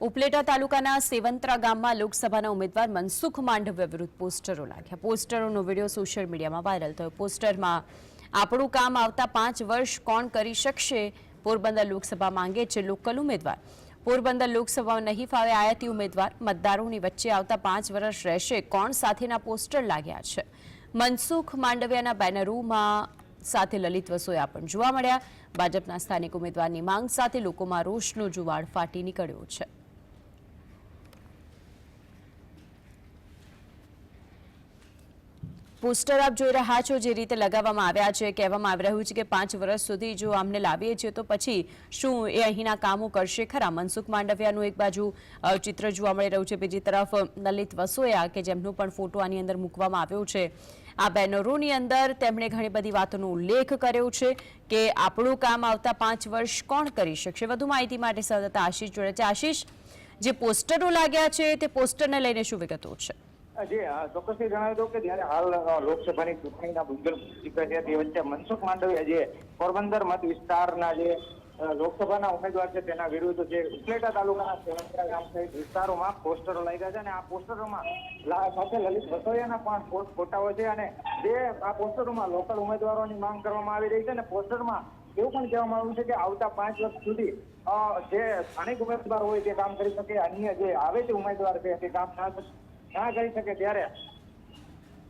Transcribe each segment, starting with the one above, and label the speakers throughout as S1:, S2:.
S1: ઉપલેટા તાલુકાના સેવંત્રા ગામમાં લોકસભાના ઉમેદવાર મનસુખ માંડવ્ય વિરુદ્ધ પોસ્ટરો લાગ્યા. પોસ્ટરોનો વીડિયો સોશિયલ મીડિયામાં વાયરલ થયો. પોસ્ટરમાં, આપણું કામ આવતા પાંચ વર્ષ કોણ કરી શકશે? પોરબંદર લોકસભા માંગે છે લોકલ ઉમેદવાર. પોરબંદર લોકસભા નહીં ફાવે આયાતી ઉમેદવાર. મતદારોની વચ્ચે આવતા પાંચ વર્ષ રહેશે. કોણ સાથેના પોસ્ટર લાગ્યા છે? મનસુખ માંડવિયાના બેનરોમાં સાથે લલિત વસોયા પણ જોવા મળ્યા. ભાજપના સ્થાનિક ઉમેદવારની માંગ સાથે લોકોમાં રોષનો જુવાળ ફાટી નીકળ્યો છે. પોસ્ટર આપ જોઈ રહ્યા છો જે રીતે લગાવવામાં આવ્યા છે. કહેવામાં આવી રહ્યું છે કે પાંચ વર્ષ સુધી જો આમને લાવીએ છીએ તો પછી શું એ અહીંના કામો કરશે? ખરા, મનસુખ માંડવિયાનું એક બાજુ ચિત્ર જોવા મળી રહ્યું છે બીજી તરફ લલિત વસોયા કે જેમનો પણ ફોટો આની અંદર મૂકવામાં આવ્યો છે. આ બેનરોની અંદર તેમણે ઘણી બધી વાતોનો ઉલ્લેખ કર્યો છે કે આપણું કામ આવતા પાંચ વર્ષ કોણ કરી શકશે? વધુ માહિતી માટે સતત આશીષ જોડે છે. આશીષ, જે પોસ્ટરો લાગ્યા છે તે પોસ્ટરને લઈને શું વિગતો છે?
S2: તે આ પોસ્ટરોમાં સાથે લલિત વસોયાના ઉમેદવારોની માંગ કરવામાં આવી રહી છે અને પોસ્ટરમાં એવું પણ કહેવામાં આવ્યું છે કે આવતા પાંચ વર્ષ સુધી જે સ્થાનિક ઉમેદવાર હોય તે કામ કરી શકે, અન્ય જે આવે છે ઉમેદવાર છે તે કામ ના ના કરી શકે ત્યારે?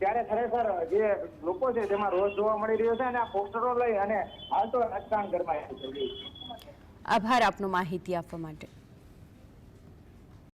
S2: ત્યારે ખરેખર જે લોકો છે તેમાં રોષ જોવા મળી રહ્યો છે અને આ પોસ્ટરો લઈ અને હાલ તો રાજકારણ ગરમાયું
S1: આભાર આપનો માહિતી આપવા માટે.